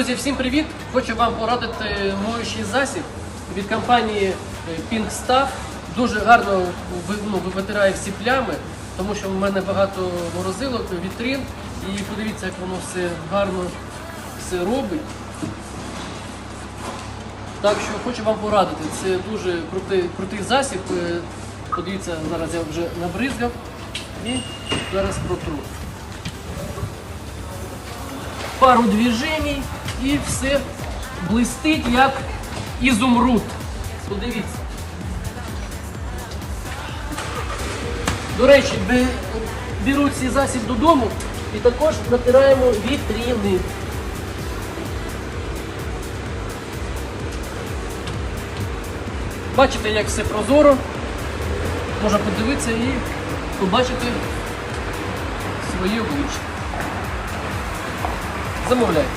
Друзі, всім привіт! Хочу вам порадити моющий засіб від компанії е, Pink Stuff. Дуже гарно ну, витирає всі плями, тому що в мене багато морозилок, вітрин. І подивіться, як воно все гарно все робить. Так що хочу вам порадити. Це дуже крутий, крутий засіб. Е, Подивіться, зараз я вже набризгав і зараз протру. Пару движень і все блистить як ізумруд. Подивіться. До речі, бе- беруть цей засіб додому і також натираємо вітріни. Бачите, як все прозоро. Можна подивитися і побачити своє обличчя. Замовляйте.